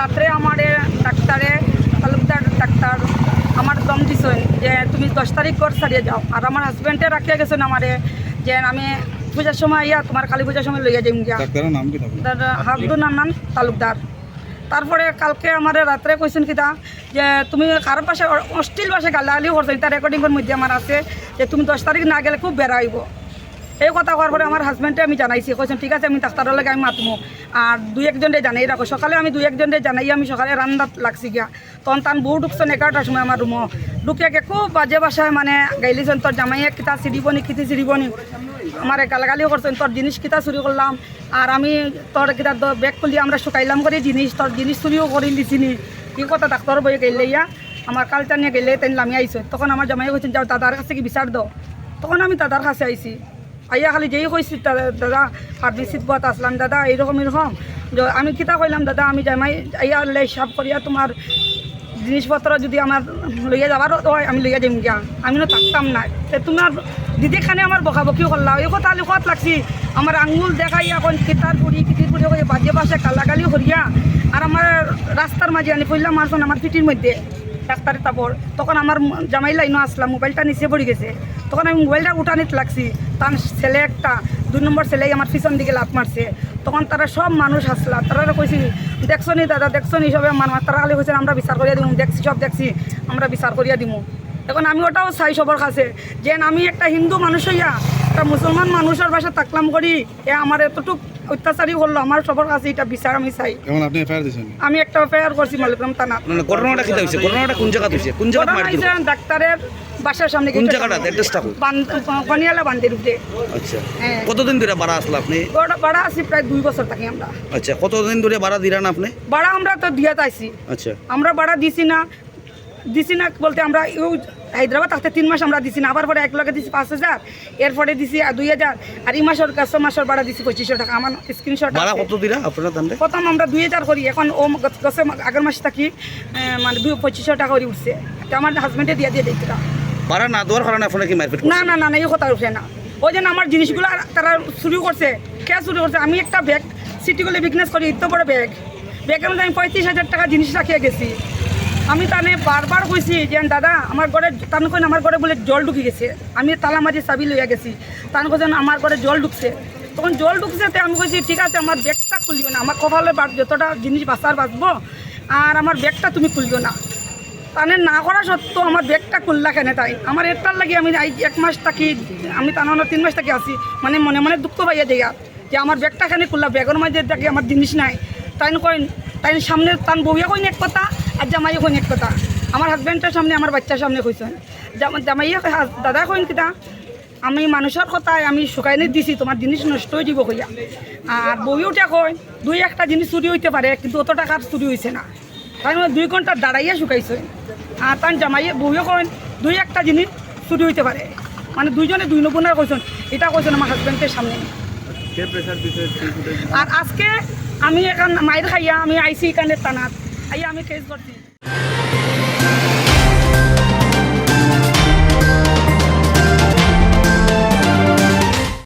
রাত্রে আমার ডাক্তারে তালুকদার ডাক্তার আমার দম দিছেন যে তুমি দশ তারিখ কর সারিয়ে যাও। আর আমার হাজব্যান্ডে রাখিয়া গেছেন আমারে যে আমি পূজার সময় ইয়া তোমার কালী পূজার সময় লইয়া যাইম গিয়া। হাবদুল নান্নান তালুকদার। তারপরে কালকে আমার রাত্রে কইছেন কিতা যে তুমি কারোর পাশে অশ্লীল ভাষায় গালাগালি করছ তার রেকর্ডিংয়ের মধ্যে আমার আছে যে তুমি দশ তারিখ না গেলে খুব বেড়া হইব। এই কথা করার পরে আমার হাজব্যান্ডে আমি জানাইছি কইছেন ঠিক আছে, আমি ডাক্তারের লাগে আমি মাতমু। আর দুই একজনে জানাই রাখো সকালে আমি দুই একজনে জানাই, আমি সকালে রান্নাত লাগছি গিয়া। তখন তান বউ ঢুকছেন এগারোটার সময় আমার রুমও ঢুকিয়া গে খুব বাজে বাসায় মানে গাইলিছেন তোর জামাইয়ে কিতা চিরিবনি কিতি চিরিবনি আমার গালাগালিও করছেন তোর জিনিস কিতা চুরি করলাম আর আমি তোর কিতা ব্যাগ খুলি আমরা শুকাইলাম করে জিনিস তোর জিনিস চুরিও করে দিছিনি। কি কথা ডাক্তার বই গেলে ইয়া? আমার কালটা নিয়ে গেলে তাই নামি আইসো তখন আমার জামাই কইছেন যাও দাদার কাছে কি বিচার দাও তখন আমি দাদার কাছে আইছি। আইয়া খালি যেই কইছি দাদা ফার্মেসিত বাত আসলাম, দাদা এইরকম এরকম। আমি কিতা কইলাম, দাদা, আমি জামাই আইয়া লে সব করিয়া তোমার জিনিসপত্র যদি আমার লইয়া যাবার হয়, আমি লইয়া যাম গিয়া। আমি না থাকতাম না। তোমার দিদি খানে আমার বকাবকি করলাম এই কথা লিখত লাগছি? আমার আঙুল দেখাইয়া কোন কিতার পুরি কিতির পুরি করে বাজে পাশে কালাকালি করিয়া। আর আমার রাস্তার মাঝে আনি পড়লাম মারছেন আমার পিটির মধ্যে। ডাক্তারের তারপর তখন আমার জামাই লাইনও আসলাম, মোবাইলটা নিচে পড়ে গেছে। তখন আমি মোবাইলটা উঠানিতে লাগছি। তার ছেলে একটা, দুই নম্বর ছেলে আমার পিছন দিকে লাভ মারছে। তখন তারা সব মানুষ আসলা তারা কইছি, দেখছ নি দাদা, দেখছ নি সবে মানুষ তারা খালি কইছেন আমরা বিচার করিয়া দিমু। দেখছি, সব দেখছি। আমরা বিচার করিয়া দিমু। এখন আমি ওটাও চাই সবার কাছে। যে আমি একটা হিন্দু মানুষ হইয়া, একটা মুসলমান মানুষের বাসা তাকলাম করি, এ আমার এতটুক অত্যাচারই করল আমার সবার কাছে এটা বিচার আমি চাই। এখন আপনি এফআইআর দিয়েছেন আমি একটা ফেয়ার করছি মালিকরাম থানা। মানে ঘটনাটা কি হয়েছে ঘটনাটা কোন জায়গা হয়েছে কোন জায়গা মার দিল ডাক্তারের বাসার সামনে কোন জায়গাটা? অ্যাড্রেসটা কোন কনিয়ালা বান্দির উপরে। আচ্ছা। হ্যাঁ। কতদিন ধরে ভাড়া আসলো আপনি? বড় বাড়া আছি প্রায় দুই বছর থাকি আমরা। আচ্ছা কতদিন ধরে ভাড়া দিলেন আপনি? বাড়া আমরা তো দিয়া তাইছি আচ্ছা। আমরা বাড়া দিছি না দিছি না বলতে আমরা ইউ হায়দ্রাবাদ আসতে তিন মাস আমরা দিছি না। আবার পরে এক লগে দিছি পাঁচ হাজার এরপরে দিছি দুই হাজার আর এই মাসের কাছ মাসের বাড়া দিছি পঁচিশশো টাকা। আমার স্ক্রিনশট কত দিলা আপনারা তাহলে প্রথম আমরা দুই হাজার করি এখন ও গত আগের মাস থাকি মানে দুই পঁচিশশো টাকা করে উঠছে। আমার হাজবেন্ডে দিয়ে দিয়ে দিতে ভাড়া না দেওয়ার কারণে আপনারা কি মারপিট না না না না এই কথা উঠে না। ওই জন্য আমার জিনিসগুলো তারা শুরু করছে। কে শুরু করছে? আমি একটা ব্যাগ সিটিগুলো বিজনেস করি এত বড় ব্যাগ ব্যাগের মধ্যে আমি পঁয়ত্রিশ হাজার টাকা জিনিস রাখিয়ে গেছি। আমি তানে বারবার কইছি যে, দাদা, আমার ঘরে তান কইন আমার ঘরে বলে জল ঢুকে গেছে। আমি তালা মাঝে চাবি লইয়া গেছি। তান কইছেন আমার ঘরে জল ঢুকছে। তখন জল ঢুকছে তো আমি কইছি, ঠিক আছে, আমার ব্যাগটা খুলিও না। আমার কপালে যতটা জিনিস বাঁচার বাঁচবো, আর আমার ব্যাগটা তুমি খুলিও না। তানে না করা সত্ত্বেও আমার ব্যাগটা খুললা কেন তাই? আমার এটার লাগে আমি এক মাস থাকি, আমি তানো তিন মাস থাকি আছি। মানে মনে মনে দুঃখ পাইয়া দেয় যে, আমার ব্যাগটা খানে খুললা? ব্যাগের মাঝে দেখি আমার জিনিস নাই। তাই কইন তাই সামনে তান বউয়া কইন এক কথা আর জামাইয়া কইন এক কথা আমার হাজব্যান্ডের সামনে আমার বাচ্চার সামনে কইছেন। জামা- জামাইয়া কয়, দাদা কইন কিতা আমি মানুষের কথায় আমি শুকাইনে দিছি তোমার জিনিস নষ্ট হয়ে যাব কইয়া। আর বউটা কয় দুই একটা জিনিস চুরি হইতে পারে কিন্তু অত টাকার চুরি হয়েছে না। তাই মানে দুই ঘণ্টা দাঁড়াইয়া শুকাইছে। আর তার জামাইয়ে বউয়ে কইন দুই একটা জিনিস চুরি হইতে পারে। মানে দুইজনে দুই নবুনার কইছেন এটা কইছেন আমার হাজব্যান্ডের সামনে। আর আজকে আমি এখান মায়ের খাইয়া আমি আইসি এখানে টানাত আইয়া আমি কেস করছি।